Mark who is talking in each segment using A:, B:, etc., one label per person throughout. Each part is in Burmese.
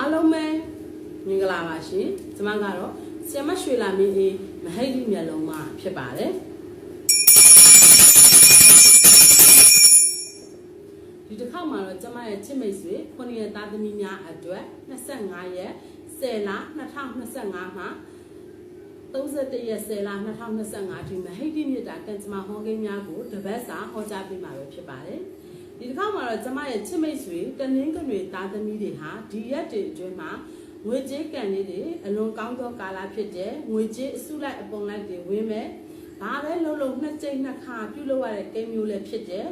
A: အားလုံးပဲမင်္ဂလာပါရှင်ကျွန်မကတော့ဆ iam ရွှေလာမင်းအေးမဟိတ်ဒီမျက်လုံးမဖြစ်ပါတယ်ဒီတစ်ခေါက်မှာတော့ကျွန်မရဲ့ချစ်မိတ်ဆွေ9ရက်သားသမီးများအတွက်25ရက်10လ2025မှာ31ရက်10လ2025ထိမဟိတ်ဒီမြစ်တာကန်စမဟောကိန်းများကိုတပတ်စာဟောကြားပေးမှာပဲဖြစ်ပါတယ် ဒီတစ်ခါမှာတော့ကျမရဲ့ချစ်မိတ်ဆွေတနင်္ဂနွေသားသမီးတွေဟာဒီရက်တွေအတွင်းမှာငွေကြေးကန်လေးတွေအလွန်ကောင်းသောကာလဖြစ်တဲ့ငွေကြေးအစုလိုက်အပုံလိုက်တွေဝင်းမဲ့ဘာပဲလုံးလုံးနှစ်ကြိမ်နှစ်ခါပြုလုပ်ရတဲ့ကိန်းမျိုးလည်းဖြစ်တဲ့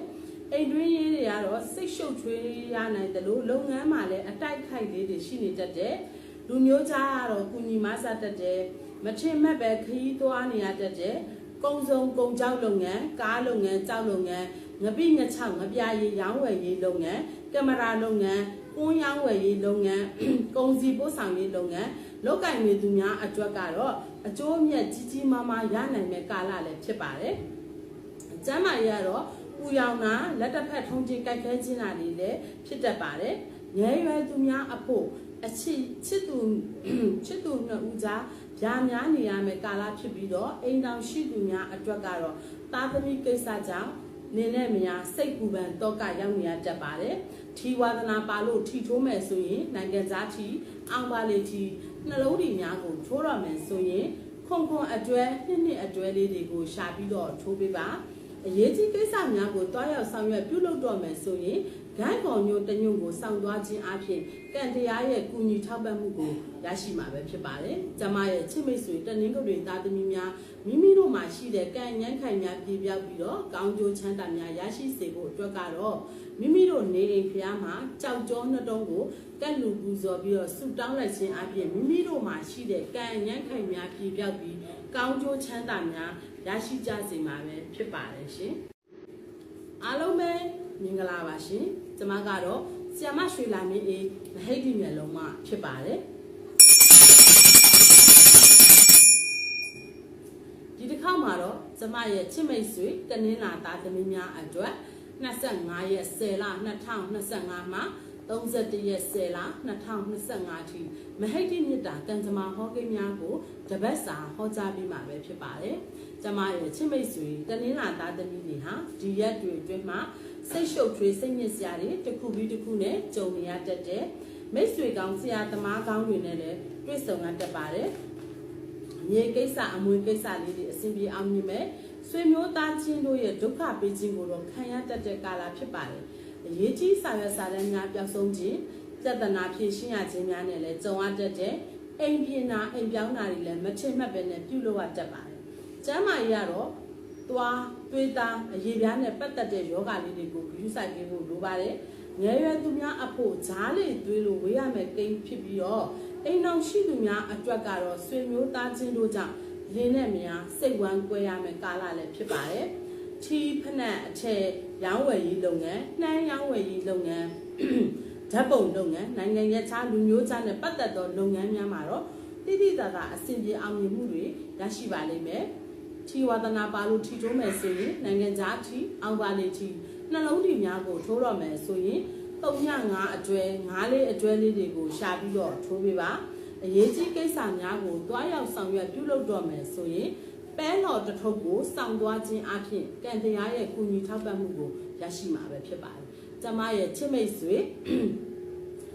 A: အိမ်တွင်းရေးတွေကတော့စိတ်ရှုပ်ထွေးရနိုင်တယ်လို့လုပ်ငန်းမှာလည်းအတိုက်ခိုက်လေးတွေရှိနေတတ်တယ်လူမျိုးသားကတော့ကုညီမဆတတ်တယ်မထင်မှတ်ပဲခရီးသွားနေရတတ်တယ်ကုံစုံကုံကြောက်လုပ်ငန်းကားလုပ်ငန်းကြောက်လုပ်ငန်း ငပိငချောက်ငပြာရည်ရောင်းဝယ်ရေးလုပ်ငန်းကင်မရာလုပ်ငန်းကွန်းရောင်းဝယ်ရေးလုပ်ငန်းကုန်စည်ပို့ဆောင်ရေးလုပ်ငန်းလောက်ကင်နေသူများအတွက်ကတော့အကျိုးအမြတ်ကြီးကြီးမားမားရနိုင်မဲ့ကာလလည်းဖြစ်ပါတယ်။ကျမ်းမာရေးကတော့ပူရောင်တာလက်တစ်ဖက်ထုံးချင်းကြိုက်ခဲခြင်းတာတွေလည်းဖြစ်တတ်ပါတယ်။ငယ်ရွယ်သူများအဖို့အချစ်ချစ်သူချစ်သူနှစ်ဦးကြားဗျာများနေရမယ်ကာလဖြစ်ပြီးတော့အိမ်တော်ရှိသူများအတွက်ကတော့သားသမီးကိစ္စကြောင့် နေနဲ့မယားစိတ်ပူပန်တောကရောက်နေရတတ်ပါတယ်ထီဝါဒနာပါလို့ထီထိုးမယ်ဆိုရင်နိုင်ငံသားထီအောင်ပါလေထီနှလုံးတွေများကိုထိုးရမယ်ဆိုရင်ခုံခုံအတွဲနှစ်နှစ်အတွဲလေးတွေကိုရှာပြီးတော့ထိုးပေးပါအရေးကြီးကိစ္စများကိုတွားရောက်ဆောင်ရွက်ပြုလုပ်တော့မယ်ဆိုရင် ဂိုင်းကောင်ညိုတညွန့်ကိုစောင့်သွားခြင်းအပြင်ကံတရားရဲ့ကုညီထောက်ပံ့မှုကိုရရှိမှာပဲဖြစ်ပါတယ်။ကျမရဲ့ချစ်မိတ်ဆွေတနင်္ဂနွေသားသမီးများမိမိတို့မှာရှိတဲ့ကံဉန်းခိုင်များပြည့်ပြောက်ပြီးတော့ကောင်းကျိုးချမ်းသာများရရှိစေဖို့အတွက်ကတော့မိမိတို့နေအိမ်ဖျားမှာကြောက်ကြောနှတုံးကိုကက်လူပူဇော်ပြီးတော့ဆုတောင်းလိုက်ခြင်းအပြင်မိမိတို့မှာရှိတဲ့ကံဉန်းခိုင်များပြည့်ပြောက်ပြီးကောင်းကျိုးချမ်းသာများရရှိကြစေမှာပဲဖြစ်ပါတယ်ရှင်။အားလုံးပဲမင်္ဂလာပါရှင်။ ကျွန်မကတော့ဆီယမရွှေလာမင်းအေးမဟိတ်ဒီမျက်လုံးမှဖြစ်ပါတယ်။ဒီတစ်ခါမှာတော့ကျမရဲ့ချစ်မိတ်ဆွေတနင်္လာသားသမီးများအတွက်25ရက်10လ2025မှာ31ရက်10လ2025ထိမဟိတ်တိမြစ်တာကံကြမ္မာဟောကိန်းများကိုတပတ်စာဟောကြားပြီးမှာပဲဖြစ်ပါတယ်။ကျမရဲ့ချစ်မိတ်ဆွေတနင်္လာသားသမီးတွေဟာဒီရက်တွေအတွင်းမှာ စိတ်ရှုပ်ထွေးစိတ်ညစ်စရာတွေတစ်ခုပြီးတစ်ခုနဲ့ကြုံနေရတတ်တဲ့မိတ်ဆွေကောင်းဆရာသမားကောင်းတွေနဲ့လည်းတွေ့ဆုံရတတ်ပါတယ်။မြေကိစ္စအမွေကိစ္စလေးတွေအစဉ်ပြေအောင်မြင်မဲ့ဆွေမျိုးသားချင်းတို့ရဲ့ဒုက္ခပေးခြင်းကိုတော့ခံရတတ်တဲ့ကာလဖြစ်ပါတယ်။အရေးကြီးစာရွက်စာတမ်းများပျောက်ဆုံးခြင်းပြဿနာဖြေရှင်းရခြင်းများနဲ့လည်းကြုံရတတ်တဲ့အိမ်ပြင်နာအိမ်ပြောင်းတာတွေလည်းမချင်မှတ်ပဲနဲ့ပြုလုပ်ရတတ်ပါတယ်။ကျမ်းမာရေးကတော့သွား တွေးသားအရေးပြားနဲ့ပတ်သက်တဲ့ယောဂလေးတွေကိုဂရုစိုက်ပေးဖို့လိုပါတယ်။ငယ်ရွယ်သူများအဖို့ဈားလေးသွေးလို့ဝေးရမယ်ကိန်းဖြစ်ပြီးတော့အိမ်အောင်ရှိသူများအတွက်ကတော့ဆွေမျိုးသားချင်းတို့ကြောင့်လင်းနဲ့များစိတ်ဝမ်းကွဲရမယ်ကာလလည်းဖြစ်ပါတယ်။ထီးဖနက်အထည်ရောင်းဝယ်ရေးလုပ်ငန်းနှမ်းရောင်းဝယ်ရေးလုပ်ငန်းဓာတ်ပုံလုပ်ငန်းနိုင်ငံရဲ့ခြားလူမျိုးခြားနဲ့ပတ်သက်သောလုပ်ငန်းများမှာတော့တိတိတသာအဆင်ပြေအောင်မြင်မှုတွေရရှိပါလိမ့်မယ်။ ထီဝါဒနာပါလို့ထီထိုးမယ်ဆိုရင်နိုင်ငံခြားထီအောင်ပါလေထီနှလုံးထီများကိုထိုးတော့မယ်ဆိုရင်တုံညငါအတွဲငါးလေးအတွဲလေးတွေကိုရှာပြီးတော့ထိုးပေးပါအရေးကြီးကိစ္စများကိုတွားရောက်ဆောင်ရွက်ပြုလုပ်တော့မယ်ဆိုရင်ပဲတော်တထုပ်ကိုစောင့်သွားခြင်းအပြင်ကံတရားရဲ့ကုညီထောက်ပံ့မှုကိုရရှိမှာပဲဖြစ်ပါတယ်။ကျမရဲ့ချစ်မိတ်ဆွေ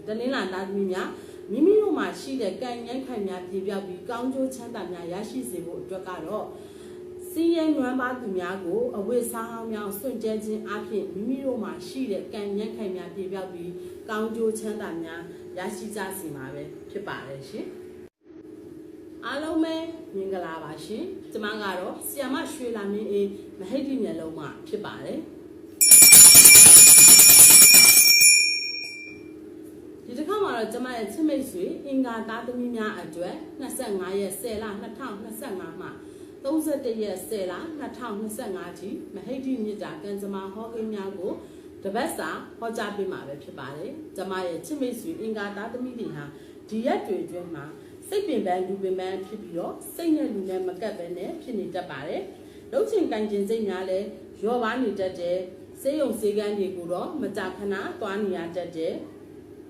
A: တနင်္လာသားသမီးများမိမိတို့မှာရှိတဲ့ကံဉန်းခံများပြပြောက်ပြီးကောင်းကျိုးချမ်းသာများရရှိစေဖို့အတွက်ကတော့ စီးရဲနွမ်းပါသူများကိုအဝိစားဟောင်းများစွန့်ကြဲခြင်းအပြင်မိမိတို့မှာရှိတဲ့ကံဉန်းခံများပြပြောက်ပြီးကောင်းကျိုးချမ်းသာများရရှိကြစီမှာပဲဖြစ်ပါတယ်ရှင်အားလုံးပဲမင်္ဂလာပါရှင်ကျမကတော့ဆီယမရွှေလာမင်းအေးမဟိတ်တိမျက်လုံးမှဖြစ်ပါတယ်ဒီတစ်ခါမှာတော့ကျမရဲ့ချစ်မိတ်ဆွေအင်္ဂါသားသမီးများအတွက်25ရက်10လ2025မှာ 31ရက်10လ2025ထိမဟိတ်တိမြစ်တာကံကြမ္မာဟောကိန်းများကိုတပတ်စာဟောကြားပေးမှာပဲဖြစ်ပါတယ်။ကျမရဲ့ချစ်မိတ်ဆွေအင်္ဂါသားသမီးတွေဟာဒီရက်တွေအတွင်းမှာစိတ်ပင်ပန်းလူပင်ပန်းဖြစ်ပြီးတော့စိတ်နဲ့လူနဲ့မကပ်ပဲနဲ့ဖြစ်နေတတ်ပါတယ်။လုံချင်ကန်ကျင်စိတ်များလည်းရောပါနေတတ်တယ်။စေယုံစေကန်းတွေကိုတော့မကြာခဏသွားနေရတတ်တယ်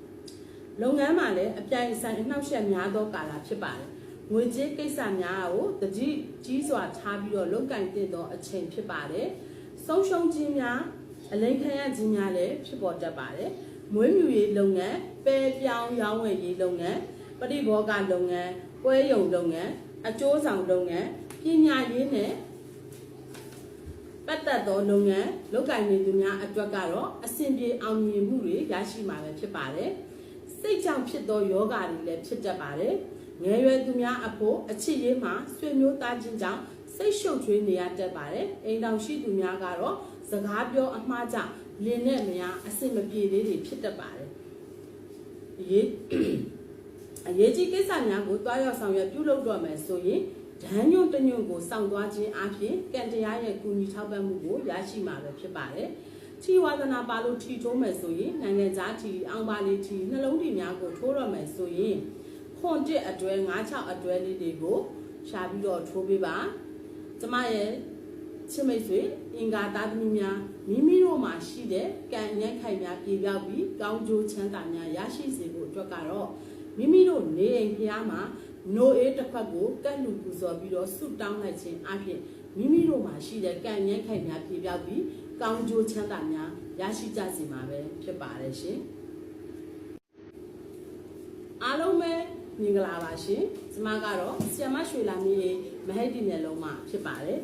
A: ။လုပ်ငန်းမှာလည်းအပြိုင်ဆိုင်အနှောက်အယှက်များသောကာလဖြစ်ပါတယ် ငွေကြေးကိစ္စများကိုတတိကြီးစွာထားပြီးတော့လုပ်ကင်တင်သောအချိန်ဖြစ်ပါတယ်ဆုံးရှုံးခြင်းများအလိမ်ခံရခြင်းများလည်းဖြစ်ပေါ်တတ်ပါတယ်မွေးမြူရေးလုပ်ငန်းပဲပြောင်းရောင်းဝယ်ရေးလုပ်ငန်းပရိဘောဂလုပ်ငန်းပွဲရုံလုပ်ငန်းအကျိုးဆောင်လုပ်ငန်းပညာရေးနဲ့ပတ်သက်သောလုပ်ငန်းလုပ်ကိုင်နေသူများအတွက်ကတော့အဆင်ပြေအောင်မြင်မှုတွေရရှိမှာပဲဖြစ်ပါတယ်။စိတ်ကြောင့်ဖြစ်သောယောဂါတွေလည်းဖြစ်တတ်ပါတယ်။ ငယ်ရွယ်သူများအဖို့အချစ်ရေးမှာဆွေမျိုးသားချင်းကြောင့်စိတ်ရှုပ်ထွေးနေရတတ်ပါတယ်။အိမ်တော်ရှိသူများကတော့စကားပြောအမှားကြောင့်လင်းနဲ့မယားအဆင်မပြေလေးတွေဖြစ်တတ်ပါတယ်။အရေးအရေးကြီးကိစ္စများကိုတွားရောက်ဆောင်ရွက်ပြုလုပ်တော့မယ်ဆိုရင်ဒန်းညွန့်တညွန့်ကိုစောင့်သွားခြင်းအပြင်ကံတရားရဲ့ကူညီထောက်ပံ့မှုကိုရရှိမှာပဲဖြစ်ပါတယ်။ထီဝါဒနာပါလို့ထီထိုးမယ်ဆိုရင်နိုင်ငံသားထီအောင်ပါလေးထီနှလုံးထီများကိုထိုးရမယ်ဆိုရင် ခွန်တစ်အတွဲ96အတွဲလေးတွေကိုရှာပြီးတော့ထိုးပေးပါ။ကျမရဲ့ချစ်မိတ်ဆွေအင်္ဂါသားသမီးများမိမိတို့မှာရှိတဲ့ကံဉဏ်ခိုင်များပြေပြောက်ပြီးကောင်းကျိုးချမ်းသာများရရှိစေဖို့အတွက်ကတော့မိမိတို့နေအိမ်ဖျားမှာနိုအေးတစ်ဖက်ကိုကတ်လူပူဇော်ပြီးတော့ဆုတောင်းလိုက်ခြင်းအပြင်မိမိတို့မှာရှိတဲ့ကံဉဏ်ခိုင်များပြေပြောက်ပြီးကောင်းကျိုးချမ်းသာများရရှိကြစေမှာပဲဖြစ်ပါတယ်ရှင်အားလုံးပဲ မင်္ဂလာပါရှင်ကျမကတော့ဆီယမရွှေလာမီးမဟိတ်ဒီမျက်လုံးမှာဖြစ်ပါတယ်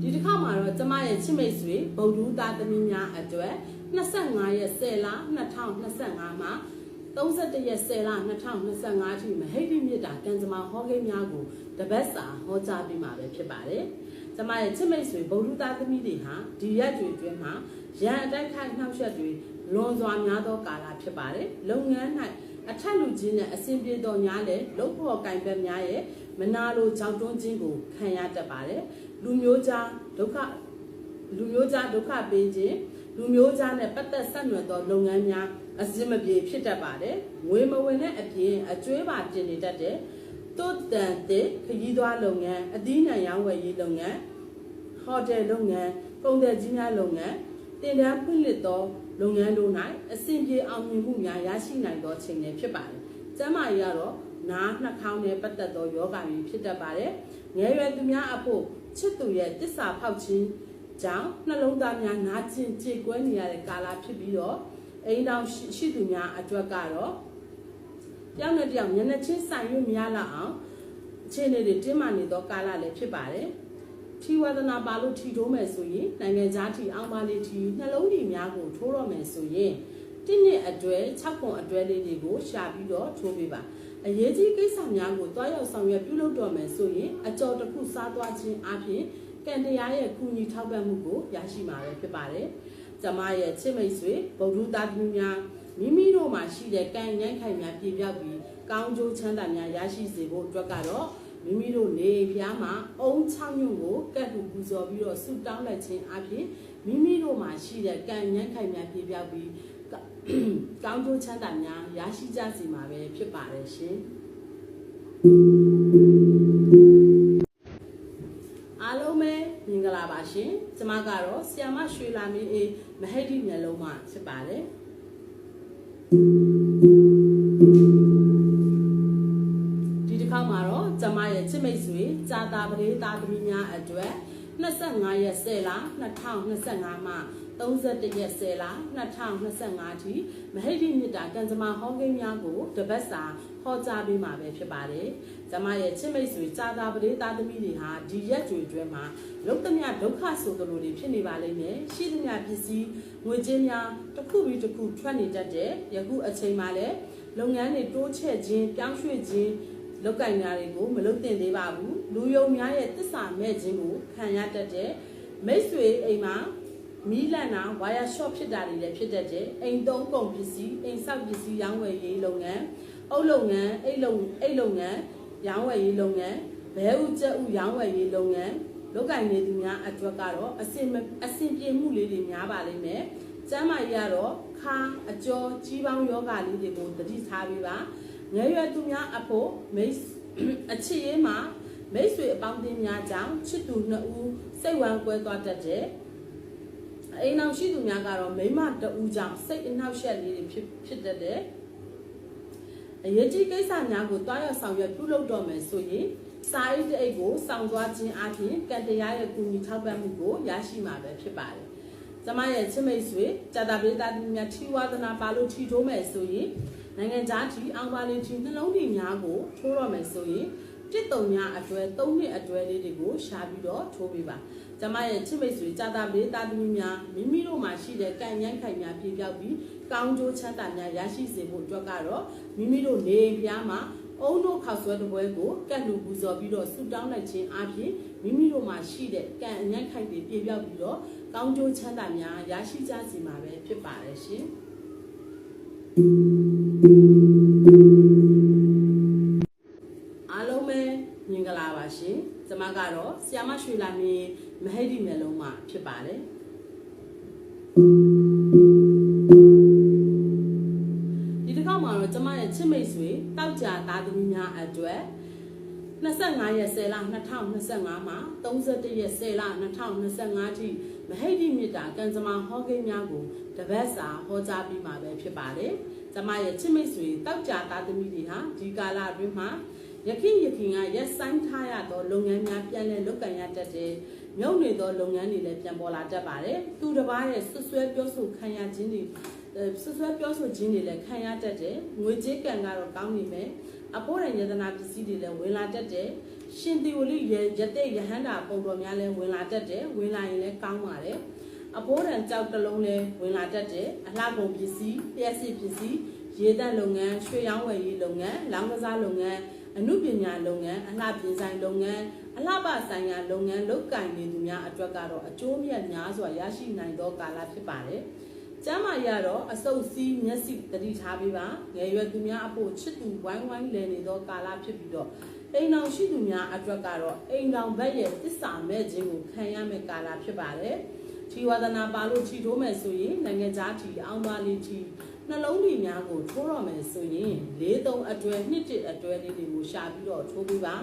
A: ဒီတစ်ခါမှာတော့ကျမရဲ့ချစ်မိတ်ဆွေဗုဒ္ဓသားသမီးများအတွက်25ရက်10လ2025မှာ31ရက်10လ2025ထိမဟိတ်ဒီမြစ်တာကံကြမ္မာဟောကိန်းများကိုတပတ်စာဟောကြားပေးမှာပဲဖြစ်ပါတယ်။ကျမရဲ့ချစ်မိတ်ဆွေဗုဒ္ဓသားသမီးတွေဟာဒီရက်တွေအတွင်းမှာရန်အတိုက်ခိုက်နှောက်ယှက်တွေ လွန်စွာများသောကာလဖြစ်ပါတယ်။လုပ်ငန်း၌အထက်လူချင်းနဲ့အစဉ်ပြေတော်များတဲ့လုပ်ဖို့ကင်ဘက်များရဲ့မနာလိုကြောက်တွန်းခြင်းကိုခံရတတ်ပါတယ်။လူမျိုးကြားဒုက္ခလူမျိုးကြားဒုက္ခပေးခြင်းလူမျိုးကြားနဲ့ပတ်သက်ဆက်နွယ်သောလုပ်ငန်းများအစင်မပြေဖြစ်တတ်ပါတယ်။ငွေမဝင်တဲ့အပြင်အကျွေးပါတင်နေတတ်တဲ့တုတ်တန်တဲ့ခရီးသွားလုပ်ငန်းအသီးနှံရောင်းဝယ်ရေးလုပ်ငန်းဟိုတယ်လုပ်ငန်းကုန်သည်ကြီးများလုပ်ငန်း တင်ဒန်းဖွင့်လှစ်သောလုပ်ငန်းတို့၌အဆင်ပြေအောင်မြင်မှုများရရှိနိုင်သောချိန်တွေဖြစ်ပါတယ်။ကျမ်းမာရေးကတော့နားနှာခေါင်းနဲ့ပတ်သက်သောယောဂတွေဖြစ်တတ်ပါတယ်။ငယ်ရွယ်သူများအဖို့ချစ်သူရဲ့တစ္ဆာဖောက်ခြင်းကြောင့်နှလုံးသားများနာကျင်ကြေကွဲနေရတဲ့ကာလဖြစ်ပြီးတော့အိမ်တော်ရှိသူများအတွက်ကတော့ပြောင်းတဲ့ပြောင်းမျက်နှာချင်းဆိုင်ရွမရလောက်အောင်အခြေအနေတွေတင်းမာနေသောကာလလည်းဖြစ်ပါတယ် ထီဝဒနာပါလို့ထီထိုးမယ်ဆိုရင်နိုင်ငံသားထီအောင်ပါလေးထီနှလုံးထီများကိုထိုးတော့မယ်ဆိုရင်တင်းနှစ်အတွဲ6ခွန်အတွဲလေးတွေကိုရှာပြီးတော့ထိုးပေးပါအရေးကြီးကိစ္စများကိုတွားရောက်ဆောင်ရွက်ပြုလုပ်တော့မယ်ဆိုရင်အကြော်တစ်ခုစားသွားခြင်းအပြင်ကံတရားရဲ့ကုညီထောက်ပံ့မှုကိုရရှိမှာပဲဖြစ်ပါတယ်။ကျမရဲ့ချစ်မိတ်ဆွေဗုဒ္ဓသားသမီးများမိမိတို့မှာရှိတဲ့ကံရိုက်ခိုင်များပြပြောက်ပြီးကောင်းကျိုးချမ်းသာများရရှိစေဖို့အတွက်ကတော့ မိမိတို့နေဖျားမှာအုံချောင်းညွန့်ကိုကတ်တူပူဇော်ပြီးတော့ဆုတောင်းလိုက်ခြင်းအပြင်မိမိတို့မှာရှိတဲ့ကံရိုက်ခိုင်များပြပြောက်ပြီးကောင်းကျိုးချမ်းသာများရရှိကြစေမှာပဲဖြစ်ပါတယ်ရှင်။အားလုံးပဲမင်္ဂလာပါရှင်။ကျမကတော့ဆီယာမရွှေလာမင်းအေးမဟိတ်ဒီမျက်လုံးမှဖြစ်ပါတယ်။ဒီတစ်ခါမှာတော့ကျမရဲ့ ချစ်မိတ်ဆွေကြာတာပရိသတ်သမီးများအတွက်25ရက်10လ2025မှာ31ရက်10လ2025ထိမဟိတ်ဒီမြစ်တာကံကြမ္မာဟောကိန်းများကိုတပတ်စာဟောကြားပေးမှာပဲဖြစ်ပါတယ်။ကျမရဲ့ချစ်မိတ်ဆွေကြာတာပရိသတ်သမီးတွေဟာဒီရက်တွေအတွင်းမှာလုံသမျှဒုက္ခဆိုသလိုတွေဖြစ်နေပါလိမ့်မယ်။ရှိသမျှပစ္စည်းငွေကြေးများတစ်ခုပြီးတစ်ခုထွက်နေတတ်တဲ့ယခုအချိန်မှာလည်းလုပ်ငန်းတွေတိုးချဲ့ခြင်းပြောင်းရွှေ့ခြင်း လောက်ကင်ညာတွေကိုမလုပ်တင်သေးပါဘူးလူယုံများရဲ့တစ္ဆာမဲ့ခြင်းကိုခံရတတ်တဲ့မိတ်ဆွေအိမ်မှာမီးလန့်တာဝါယာရှော့ဖြစ်တာတွေလည်းဖြစ်တတ်တယ်အိမ်သုံးကုန်ပစ္စည်းအိမ်ဆောက်ပစ္စည်းရောင်းဝယ်ရေးလုပ်ငန်းအုပ်လုပ်ငန်းအိတ်လုပ်အိတ်လုပ်ငန်းရောင်းဝယ်ရေးလုပ်ငန်းဘဲဥကျက်ဥရောင်းဝယ်ရေးလုပ်ငန်းလောက်ကင်နေသူများအတွက်ကတော့အစင်အစင်ပြေမှုလေးတွေများပါလိမ့်မယ်ကျမ်းမာရေးကတော့ခါအကျော်ကြီးပေါင်းယောဂလေးတွေကိုတတိထားပေးပါ ငယ်ရွယ်သူများအဖို့မိတ်အချစ်ရေးမှာမိတ်ဆွေအပေါင်းအသင်းများကြောင့်ချစ်သူနှစ်ဦးစိတ်ဝမ်းကွဲသွားတတ်တဲ့အအိမ်အောင်ရှိသူများကတော့မိမတအူးကြောင့်စိတ်အနှောက်အယှက်လေးတွေဖြစ်ဖြစ်တတ်တယ်အရေးကြီးကိစ္စများကိုတွားရောက်ဆောင်ရွက်ပြုလုပ်တော့မယ်ဆိုရင်စာအိတ်အိတ်ကိုစောင့်သွားခြင်းအပြင်ကံတရားရဲ့ကူညီထောက်ပံ့မှုကိုရရှိမှာပဲဖြစ်ပါတယ်။ကျမရဲ့ချစ်မိတ်ဆွေကြာတာပိတာတိများထီဝါသနာပါလို့ထီထိုးမယ်ဆိုရင် နိုင်ငံသားထီအောင်ပါလေးထီနှလုံးထီများကိုထိုးတော့မယ်ဆိုရင်တစ်တုံများအတွဲ၃နှစ်အတွဲလေးတွေကိုရှာပြီးတော့ထိုးပေးပါ။ကျမရဲ့ချစ်မိတ်ဆွေကြာတာပိတာတိများမိမိတို့မှာရှိတဲ့ကံရမ်းခိုင်များပြေပြောက်ပြီးကောင်းကျိုးချမ်းသာများရရှိစေဖို့အတွက်ကတော့မိမိတို့နေပြားမှာအုံတို့ခောက်ဆွဲတစ်ပွဲကိုကတ်လူပူဇော်ပြီးတော့ဆူတောင်းလိုက်ခြင်းအပြင်မိမိတို့မှာရှိတဲ့ကံအညံ့ခိုက်တွေပြေပြောက်ပြီးတော့ကောင်းကျိုးချမ်းသာများရရှိကြစီမှာပဲဖြစ်ပါတယ်ရှင် အားလုံးပဲမင်္ဂလာပါရှင်ကျွန်မကတော့ဆီယာမရွှေလာမင်းမဟိဒီမျိုးလုံးမှာဖြစ်ပါတယ်ဒီတစ်ခါမှာတော့ကျမရဲ့ချစ်မိတ်ဆွေတောက်ကြသားသမီးများအတွက်25ရက်10လ2025မှာ31ရက်10လ2025ထိ မဟိတ်ဒီမြစ်တာကံစမာဟောကိန်းများကိုတပတ်စာဟောကြားပြီးမှာပဲဖြစ်ပါတယ်။ကျမရဲ့ချစ်မိတ်ဆွေတောက်ကြသားသမီးတွေဟာဒီကာလအတွင်းမှာယခင်ယခင်ကရက်ဆိုင်ထားရသောလုပ်ငန်းများပြန်လည်လုပ်ကင်ရတတ်တဲ့မြုပ်နေသောလုပ်ငန်းတွေလည်းပြန်ပေါ်လာတတ်ပါတယ်။သူတစ်ပါးရဲ့ဆွဆွဲပြောဆိုခံရခြင်းတွေဆွဆွဲပြောဆိုခြင်းတွေလည်းခံရတတ်တယ်။ငွေကြေးကံကတော့ကောင်းနေမယ်။အဖို့ရယတနာပစ္စည်းတွေလည်းဝင်လာတတ်တယ်။ ရှင်တီဝလိရရတဲ့ယဟန္တာပုံတော်များလည်းဝင်လာတတ်တယ်။ဝင်လာရင်လည်းကောင်းပါတယ်။အဖိုးရန်ကြောက်တလုံးလဲဝင်လာတတ်တယ်အလှကုန်ပစ္စည်းလျှက်စစ်ပစ္စည်းရေတပ်လုပ်ငန်းရွှေရောင်းဝယ်ရေးလုပ်ငန်းလောင်းကစားလုပ်ငန်းအမှုပညာလုပ်ငန်းအလှပြင်ဆိုင်လုပ်ငန်းအလှပဆိုင်ရာလုပ်ငန်းလုပ်ကင်နေသူများအတွက်ကတော့အကျိုးမြတ်များစွာရရှိနိုင်သောကာလဖြစ်ပါတယ်။ကျမ်းမာရတော့အစုပ်စည်းမျက်စိတတိထားပေးပါငယ်ရွယ်သူများအဖို့ချစ်သူဝိုင်းဝိုင်းလည်နေသောကာလဖြစ်ပြီးတော့ အိမ်တော်ရှိသူများအတွက်ကတော့အိမ်တော်ဘက်ရဲ့သစ္စာမဲ့ခြင်းကိုခံရမယ့်ကာလဖြစ်ပါတယ်။ခြီဝါဒနာပါလို့ခြီထိုးမယ်ဆိုရင်နိုင်ငံသားထီအောင်ပါလေးထီနှလုံးတွေများကိုထိုးရမယ်ဆိုရင်၄သုံးအတွဲနှစ်တစ်အတွဲလေးတွေကိုရှာပြီးတော့ထိုးပေးပါ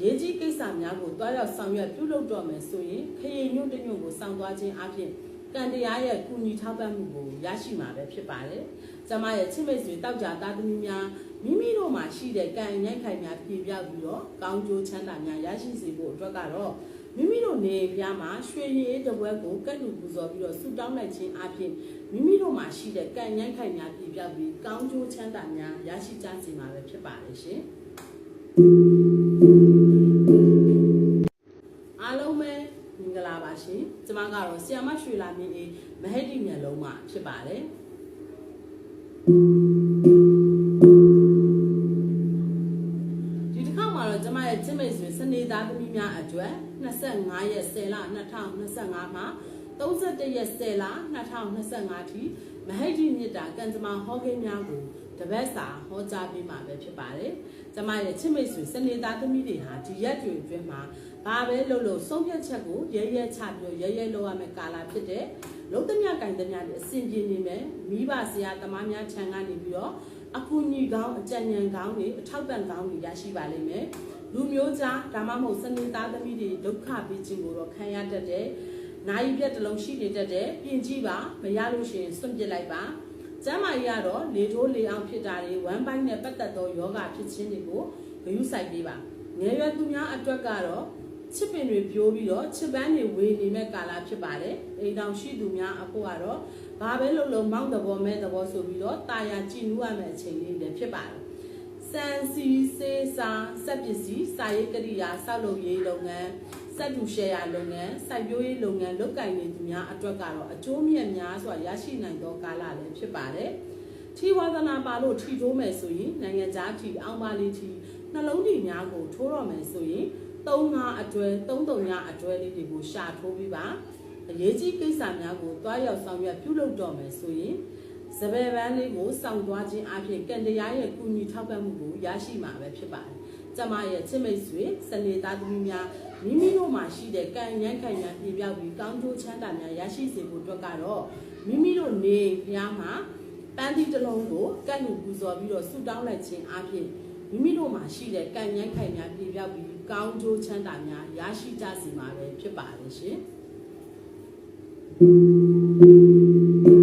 A: ရေးကြီးကိစ္စများကိုတွားရောက်ဆောင်ရွက်ပြုလုပ်တော့မယ်ဆိုရင်ခရင်ညွန့်တညွန့်ကိုစောင့်သွားခြင်းအပြင်ကံတရားရဲ့ကုညီထောက်ပံ့မှုကိုရရှိမှာပဲဖြစ်ပါတယ်။ကျမရဲ့ချစ်မိတ်ဆွေတောက်ကြသားသမီးများ မိမိတို့မှာရှိတဲ့ကံရိုက်ခိုင်များပြပြပြီးတော့ကောင်းကျိုးချမ်းသာများရရှိစေဖို့အတွက်ကတော့မိမိတို့နေပြားမှာရွှေရည်တပွဲကိုကတ်လူပူဇော်ပြီးတော့ဆူတောင်းလိုက်ခြင်းအပြင်မိမိတို့မှာရှိတဲ့ကံရိုက်ခိုင်များပြပြပြီးကောင်းကျိုးချမ်းသာများရရှိကြစေမှာပဲဖြစ်ပါတယ်ရှင်အားလုံးပဲမင်္ဂလာပါရှင်ကျမကတော့ဆီယမရွှေလာမင်းအေးမဟိတိမျက်လုံးမှာဖြစ်ပါတယ် ရဲ့ချစ်မိတ်ဆွေစနေသားသမီးများအတွက်25ရက်10လ2025မှာ31ရက်10လ2025ထိမဟိတိမြစ်တာကံကြမ္မာဟောကိန်းများကိုတပတ်စာဟောကြားပေးမှာပဲဖြစ်ပါတယ်။ကျမရဲ့ချစ်မိတ်ဆွေစနေသားသမီးတွေဟာဒီရက်တွေအတွင်းမှာဘာပဲလုပ်လို့ဆုံးဖြတ်ချက်ကိုရဲရဲချပြီးရဲရဲလုပ်ရမယ့်ကာလဖြစ်တဲ့လုံးသမျှကင်သမျှတွေအဆင်ပြေနေမယ်မိဘဆရာသမားများခြံကနေပြီးတော့အကူအညီကောင်းအကြံဉာဏ်ကောင်းတွေအထောက်ပံ့ကောင်းတွေရရှိပါလိမ့်မယ် လူမျိုးကြားဒါမှမဟုတ်စနေသားသမီးတွေဒုက္ခပေးခြင်းကိုတော့ခံရတတ်တယ်နိုင်ပြက်တစ်လုံးရှိနေတတ်တယ်ပြင်ကြည့်ပါမရလို့ရှိရင်စွန့်ပစ်လိုက်ပါကျမ်းမာရေးကတော့လေထိုးလေအောင်ဖြစ်တာတွေဝမ်းပိုင်းနဲ့ပတ်သက်သောယောဂဖြစ်ခြင်းတွေကိုဂရုစိုက်ပေးပါငယ်ရွယ်သူများအတွက်ကတော့ချစ်ပင်တွေပြိုးပြီးတော့ချစ်ပန်းတွေဝေနေမဲ့ကာလဖြစ်ပါတယ်အိမ်တောင်ရှိသူများအဖို့ကတော့ဘာပဲလုပ်လို့မောင်းတဘောမဲတဘောဆိုပြီးတော့တာယာကြည်နူးရမယ့်အချိန်လေးလည်းဖြစ်ပါတယ် စံစီစေးစာစက်ပစ္စည်းစာရေးကရိယာစောက်လုပ်ရေးလုပ်ငန်းစက်တူရှယ်ယာလုပ်ငန်းစိုက်ပျိုးရေးလုပ်ငန်းလုပ်ကိုင်နေသူများအတွက်ကတော့အကျိုးမြတ်များစွာရရှိနိုင်သောကာလလည်းဖြစ်ပါတယ်ထီဝါသနာပါလို့ထီထိုးမယ်ဆိုရင်နိုင်ငံသားထီအောင်ပါလေးထီနှလုံးထီများကိုထိုးရမယ်ဆိုရင်3ငါအတွဲ3 3ညအတွဲလေးတွေကိုရှာထိုးပြီးပါအရေးကြီးကိစ္စများကိုတွားရောက်ဆောင်ရွက်ပြုလုပ်တော့မယ်ဆိုရင် စပယ်ပန်းလေးကိုစောင့်သွားခြင်းအပြင်ကံတရားရဲ့ကုညီထောက်ပံ့မှုကိုရရှိမှာပဲဖြစ်ပါတယ်။ကျမရဲ့ချစ်မိတ်ဆွေစနေသားသမီးများမိမိတို့မှာရှိတဲ့ကံရမ်းခံရပြပြောက်ပြီးကောင်းကျိုးချမ်းသာများရရှိစေဖို့အတွက်ကတော့မိမိတို့နေဖျားမှာပန်းသီးတစ်လုံးကိုကတ်လူပူဇော်ပြီးတော့ဆူတောင်းလိုက်ခြင်းအပြင်မိမိတို့မှာရှိတဲ့ကံရမ်းခံများပြပြောက်ပြီးကောင်းကျိုးချမ်းသာများရရှိကြစီမှာပဲဖြစ်ပါတယ်ရှင်။။